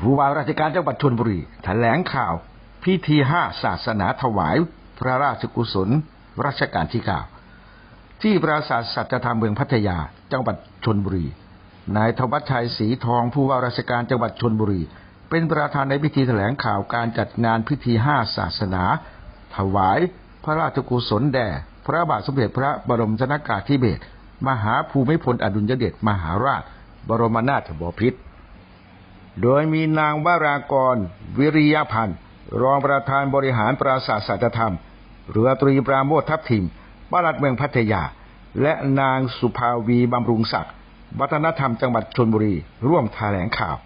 ผู้ว่าราชการจังหวัดชนบุรีแถลงข่าว พิธีห้าศาสนาถวาย พระราชกุศลรัชกาลที่เก้าที่ปราสาทสัจธรรมเมืองพัทยา จังหวัดชนบุรี นายธวัชชัยศรีทองผู้ว่าราชการจังหวัดชนบุรี เป็นประธานในพิธีแถลงข่าวการจัดงานพิธีห้าศาสนา ถวาย พระราชกุศลแด่ พระบาทสมเด็จพระบรมชนากาธิเบศรมหาภูมิพลอดุลยเดชมหาราช บรมนาถบพิตร โดยมีนางวรากร วิริยพันธ์ รองประธานบริหารปราสาทสัจธรรม เรือตรีปราโมททัพทิมปลัดเมืองพัทยา และนางสุภาวีบำรุงศักดิ์วัฒนธรรมจังหวัดชนบุรี ร่วมแถลงข่าว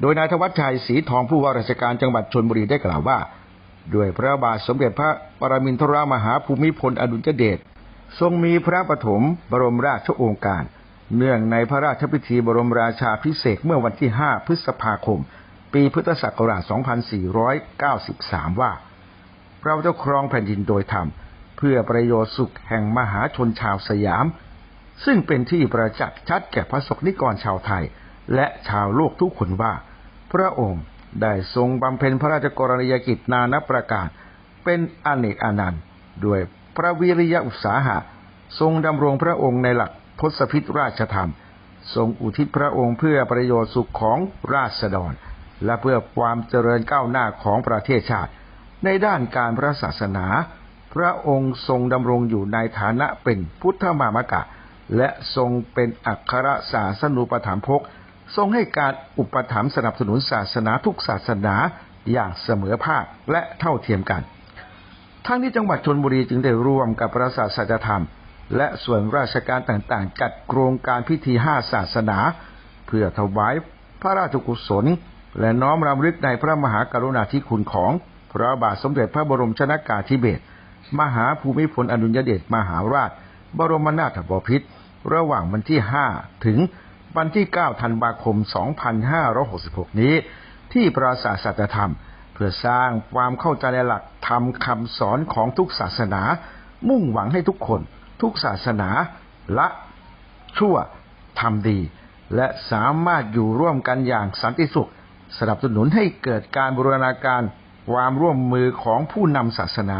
โดยนายธวัชชัยศรีทองผู้ว่าราชการจังหวัดชนบุรีได้กล่าวว่า ด้วยพระบาทสมเด็จพระปรมินทรมหาภูมิพลอดุลยเดชทรงมีพระปฐมบรมราชโองการ เนื่องในพระราชพิธีบรมราชาพิเศษเมื่อวันที่ 5 พฤษภาคม ปีพุทธศักราช 2493 ว่า เราจะครองแผ่นดินโดยธรรม เพื่อประโยชน์สุขแห่งมหาชนชาวสยาม ซึ่งเป็นที่ประจักษ์ชัดแก่พระสกนิกรชาวไทย และชาวโลกทุกคนว่า พระองค์ได้ทรงบำเพ็ญพระราชกรณียกิจนานประการ เป็นอเนกอนันต์ด้วยพระวิริยะอุตสาหะ ทรงดำรงพระองค์ในหลัก ทศพิธราชธรรม ทรงอุทิศพระองค์เพื่อประโยชน์สุขของราษฎร และเพื่อความเจริญก้าวหน้าของประเทศชาติ ในด้านการพระศาสนา พระองค์ทรงดำรงอยู่ในฐานะเป็นพุทธมามกะ และทรงเป็นอัครศาสนูปถัมภกทรงให้การอุปถัมภ์สนับสนุนศาสนาทุกศาสนาอย่างเสมอภาคและเท่าเทียมกัน ทั้งนี้จังหวัดชนบุรีจึงได้ร่วมกับประสาสัจธรรม และส่วนราชการต่างๆ จัดโครงการพิธีห้าศาสนา เพื่อถวายพระราชกุศล และน้อมรำลึกในพระมหากรุณาธิคุณของพระบาทสมเด็จพระบรมชนากาธิเบศรมหาภูมิพลอดุลยเดชมหาราช บรมนาถบพิตรระหว่างวันที่ 5 ถึงวันที่ 9 ธันวาคม 2566 นี้ ที่ปราสาทสัจธรรม เพื่อสร้างความเข้าใจในหลักธรรมคำสอนของทุกศาสนา มุ่งหวังให้ทุกคน ทุกศาสนาละชั่วทำดี และสามารถอยู่ร่วมกันอย่างสันติสุข สนับสนุนให้เกิดการบูรณาการความร่วมมือของผู้นำศาสนา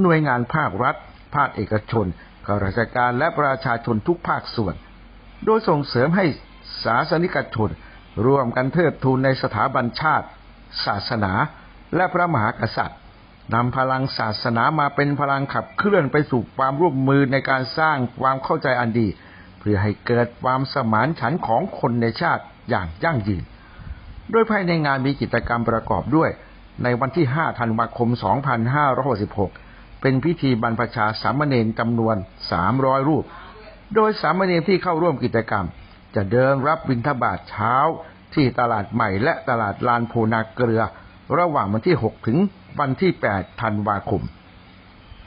หน่วยงานภาครัฐ ภาคเอกชนข้าราชการและประชาชนทุกภาคส่วน โดยส่งเสริมให้ศาสนิกชนร่วมกันเทิดทูนในสถาบันชาติ ศาสนา และพระมหากษัตริย์ นำพลังศาสนามาเป็นพลังขับเคลื่อนไปสู่ความร่วมมือในการสร้างความเข้าใจอันดี เพื่อให้เกิดความสมานฉันท์ของคนในชาติอย่างยั่งยืน โดยภายในงานมีกิจกรรมประกอบด้วย ในวันที่ 5 ธันวาคม 2566 เป็นพิธีบรรพชาสามเณรจำนวน 300 รูป โดยสามเณรที่เข้าร่วมกิจกรรม จะเดินรับบิณฑบาตเช้าที่ตลาดใหม่และตลาดลานโพนาเกลือ ระหว่างวันที่ 6 ถึงวันที่ 8 ธันวาคม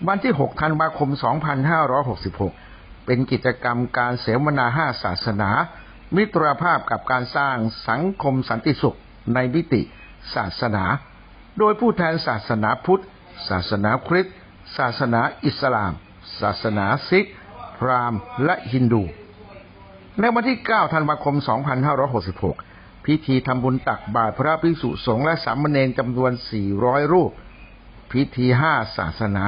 วันที่ 6 ธันวาคม 2566 เป็นกิจกรรมการเสวนาห้าศาสนา มิตรภาพกับการสร้างสังคมสันติสุขในมิติศาสนา โดยผู้แทนศาสนาพุทธ ศาสนาคริสต์ ศาสนาอิสลาม ศาสนาซิก พราหมณ์ และฮินดู ในวันที่ 9 ธันวาคม 2566 พิธีทำบุญตักบาตรพระภิกษุสงฆ์และสามเณรจำนวน 400 รูป พิธีห้าศาสนา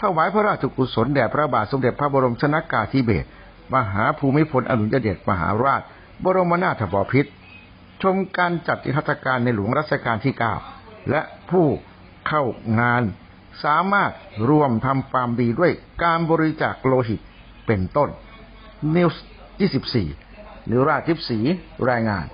ถวายพระราชกุศลแด่พระบาทสมเด็จพระบรมชนากาธิเบศรมหาภูมิพลอดุลยเดชมหาราช บรมนาถบพิตรชมการจัดนิทรรศการในหลวงรัชกาลที่ 9 และผู้เข้างาน สามารถร่วมทำความดีด้วยการบริจาคโลหิตเป็นต้นนิวส์24นิวราชทิพย์ศรีรายงาน